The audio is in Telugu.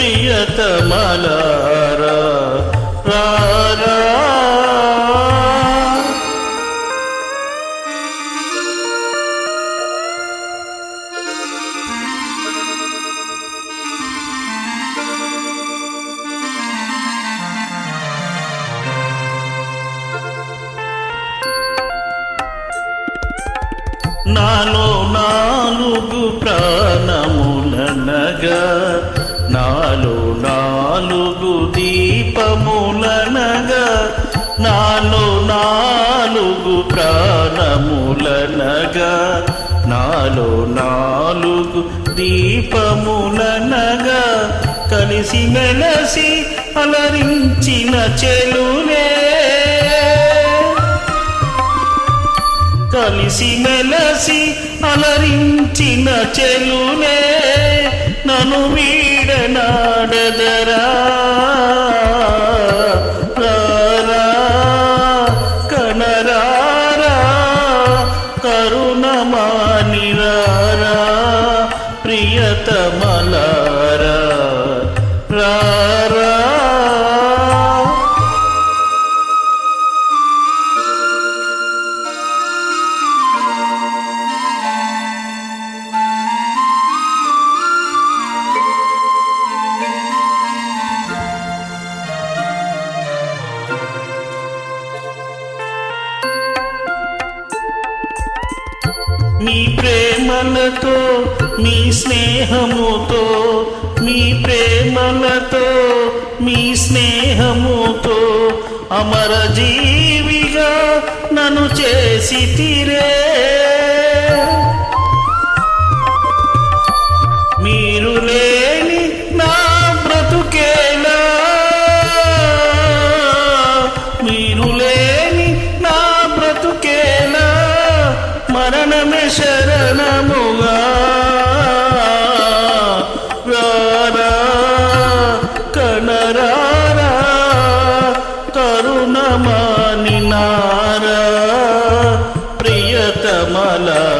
ప్రియతమలారా రారా. నాలో నాలుగు ప్రాణములనగా నాలో నాలుగు దీపములనగా నాలో నాలుగు ప్రాణములనగా నాలో నాలుగు దీపములనగా కలిసి మెలసి అలరించిన చెలునే కలిసి మెలసి అలరించిన చెలునే నను వీడనాడదరా రారా కనరారా కరుణమానిరారా ప్రియతమలారా. రా మీ ప్రేమలతో మీ స్నేహముతో మీ ప్రేమలతో మీ స్నేహముతో అమర జీవిగా నన్ను చేసి తీరే ప్రియతమలారా రా